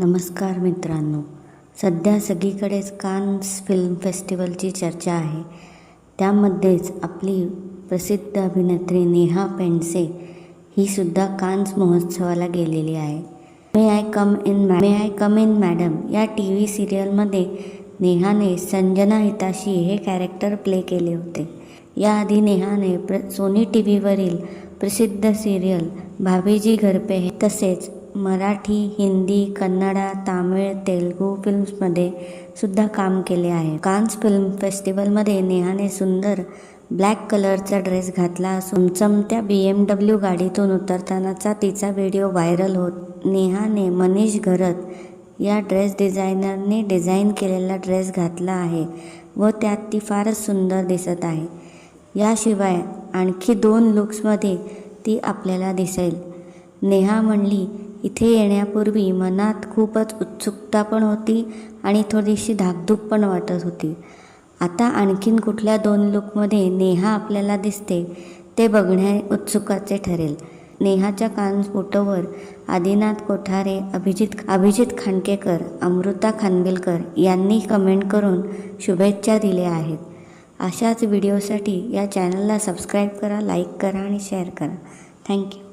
नमस्कार मित्रांनो. सध्या सगळीकडेच कान्स फिल्म फेस्टिवलची चर्चा आहे. त्यामध्येच आपली प्रसिद्ध अभिनेत्री नेहा पेंडसे ही सुद्धा कान्स महोत्सवाला गेलेली आहे. मे I come in ma may I come in madam या टी व्ही सिरियलमध्ये नेहाने संजना हिताशी हे कॅरेक्टर प्ले केले होते. याआधी नेहाने प्र सोनी टी व्हीवरील प्रसिद्ध सिरियल भाभीजी घरपे हे तसेच मराठी हिंदी कन्नडा तामिळ तेलगू फिल्म्समध्ये सुद्धा काम केले आहे. कान्स फिल्म फेस्टिवलमध्ये नेहाने सुंदर ब्लॅक कलरचा ड्रेस घातला असून चमत्या बी एम डब्ल्यू गाडीतून उतरतानाचा तिचा व्हिडिओ व्हायरल होत. नेहाने मनीष घरत या ड्रेस डिझायनरने डिझाईन केलेला ड्रेस घातला आहे व त्यात ती फारच सुंदर दिसत आहे. याशिवाय आणखी दोन लुक्समध्ये ती आपल्याला दिसेल. नेहा म्हणली इथे येण्यापूर्वी मनात खूपच उत्सुकता पण होती आणि थोडीशी धाकधूक पण वाटत होती. आता आणखीन कुठल्या दोन लुकमध्ये नेहा आपल्याला दिसते ते बघण्या उत्सुकाचे ठरेल. नेहाच्या कान आदिनाथ कोठारे अभिजित अभिजित खांडकेकर अमृता खानविलकर यांनी कमेंट करून शुभेच्छा दिल्या आहेत. अशाच व्हिडिओसाठी या चॅनलला सबस्क्राईब करा लाईक करा आणि शेअर करा. थँक्यू